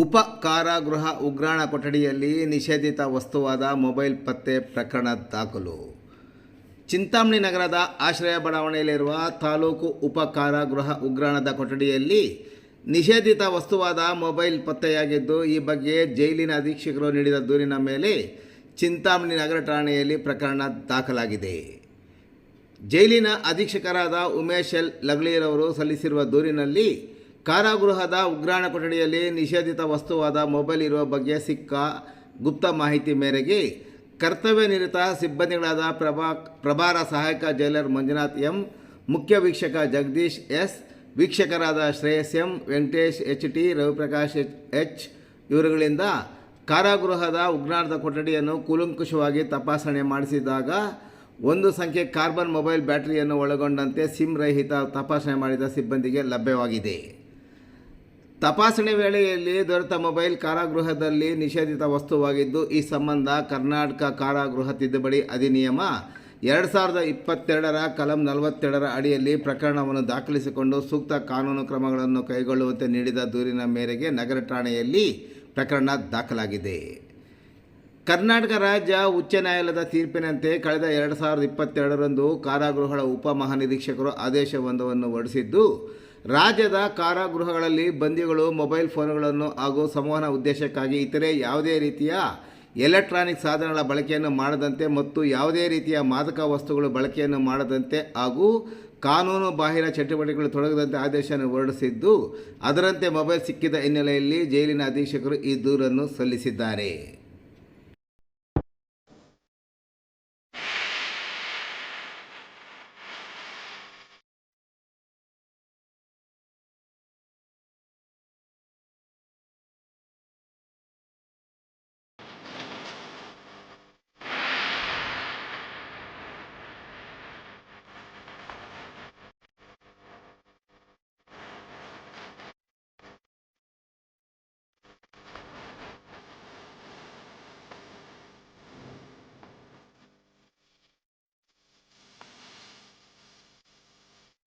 ಉಪ ಕಾರಾಗೃಹ ಉಗ್ರಾಣ ಕೊಠಡಿಯಲ್ಲಿ ನಿಷೇಧಿತ ವಸ್ತುವಾದ ಮೊಬೈಲ್ ಪತ್ತೆ ಪ್ರಕರಣ ದಾಖಲು. ಚಿಂತಾಮಣಿ ನಗರದ ಆಶ್ರಯ ಬಡಾವಣೆಯಲ್ಲಿರುವ ತಾಲೂಕು ಉಪ ಕಾರಾಗೃಹ ಉಗ್ರಾಣದ ಕೊಠಡಿಯಲ್ಲಿ ನಿಷೇಧಿತ ವಸ್ತುವಾದ ಮೊಬೈಲ್ ಪತ್ತೆಯಾಗಿದ್ದು, ಈ ಬಗ್ಗೆ ಜೈಲಿನ ಅಧೀಕ್ಷಕರು ನೀಡಿದ ದೂರಿನ ಮೇಲೆ ಚಿಂತಾಮಣಿ ನಗರ ಠಾಣೆಯಲ್ಲಿ ಪ್ರಕರಣ ದಾಖಲಾಗಿದೆ. ಜೈಲಿನ ಅಧೀಕ್ಷಕರಾದ ಉಮೇಶ್ ಎಲ್ ಲಗ್ಲಿಯರವರು ಸಲ್ಲಿಸಿರುವ ದೂರಿನಲ್ಲಿ ಕಾರಾಗೃಹದ ಉಗ್ರಾಣ ಕೊಠಡಿಯಲ್ಲಿ ನಿಷೇಧಿತ ವಸ್ತುವಾದ ಮೊಬೈಲ್ ಇರುವ ಬಗ್ಗೆ ಸಿಕ್ಕ ಗುಪ್ತ ಮಾಹಿತಿ ಮೇರೆಗೆ ಕರ್ತವ್ಯ ನಿರತ ಸಿಬ್ಬಂದಿಗಳಾದ ಪ್ರಭಾ ಪ್ರಭಾರ ಸಹಾಯಕ ಜೈಲರ್ ಮಂಜುನಾಥ್ ಎಂ, ಮುಖ್ಯ ವೀಕ್ಷಕ Jagadish S, ವೀಕ್ಷಕರಾದ Shreyas M, Venkatesh H T, Raviprakash H H ಇವರುಗಳಿಂದ ಕಾರಾಗೃಹದ ಉಗ್ರಾಣದ ಕೊಠಡಿಯನ್ನು ಕೂಲಂಕುಷವಾಗಿ ತಪಾಸಣೆ ಮಾಡಿಸಿದಾಗ ಒಂದು ಸಂಖ್ಯೆ ಕಾರ್ಬನ್ ಮೊಬೈಲ್ ಬ್ಯಾಟರಿಯನ್ನು ಒಳಗೊಂಡಂತೆ ಸಿಮ್ ರಹಿತ ತಪಾಸಣೆ ಮಾಡಿದ ಸಿಬ್ಬಂದಿಗೆ ಲಭ್ಯವಾಗಿದೆ. ತಪಾಸಣೆ ವೇಳೆಯಲ್ಲಿ ದೊರೆತ ಮೊಬೈಲ್ ಕಾರಾಗೃಹದಲ್ಲಿ ನಿಷೇಧಿತ ವಸ್ತುವಾಗಿದ್ದು, ಈ ಸಂಬಂಧ ಕರ್ನಾಟಕ ಕಾರಾಗೃಹ ತಿದ್ದುಪಡಿ ಅಧಿನಿಯಮ ಎರಡು ಸಾವಿರದ ಇಪ್ಪತ್ತೆರಡರ ಕಲಂ ನಲವತ್ತೆರಡರ ಅಡಿಯಲ್ಲಿ ಪ್ರಕರಣವನ್ನು ದಾಖಲಿಸಿಕೊಂಡು ಸೂಕ್ತ ಕಾನೂನು ಕ್ರಮಗಳನ್ನು ಕೈಗೊಳ್ಳುವಂತೆ ನೀಡಿದ ದೂರಿನ ಮೇರೆಗೆ ನಗರ ಠಾಣೆಯಲ್ಲಿ ಪ್ರಕರಣ ದಾಖಲಾಗಿದೆ. ಕರ್ನಾಟಕ ರಾಜ್ಯ ಉಚ್ಚ ನ್ಯಾಯಾಲಯದ ತೀರ್ಪಿನಂತೆ ಕಳೆದ ಎರಡು ಸಾವಿರದ ಇಪ್ಪತ್ತೆರಡರಂದು ಕಾರಾಗೃಹಗಳ ಉಪಮಹಾನಿರೀಕ್ಷಕರು ಆದೇಶವೊಂದವನ್ನು ಹೊರಡಿಸಿದ್ದು ರಾಜ್ಯದ ಕಾರಾಗೃಹಗಳಲ್ಲಿ ಬಂದಿಗಳು, ಮೊಬೈಲ್ ಫೋನ್ಗಳನ್ನು ಹಾಗೂ ಸಂವಹನ ಉದ್ದೇಶಕ್ಕಾಗಿ ಇತರೆ ಯಾವುದೇ ರೀತಿಯ ಎಲೆಕ್ಟ್ರಾನಿಕ್ ಸಾಧನಗಳ ಬಳಕೆಯನ್ನು ಮಾಡದಂತೆ ಮತ್ತು ಯಾವುದೇ ರೀತಿಯ ಮಾದಕ ವಸ್ತುಗಳು ಬಳಕೆಯನ್ನು ಮಾಡದಂತೆ ಹಾಗೂ ಕಾನೂನು ಬಾಹಿರ ಚಟುವಟಿಕೆಗಳು ತೊಡಗದಂತೆ ಆದೇಶವನ್ನು ಹೊರಡಿಸಿದ್ದು, ಅದರಂತೆ ಮೊಬೈಲ್ ಸಿಕ್ಕಿದ ಹಿನ್ನೆಲೆಯಲ್ಲಿ ಜೈಲಿನ ಅಧೀಕ್ಷಕರು ಈ ದೂರನ್ನು ಸಲ್ಲಿಸಿದ್ದಾರೆ.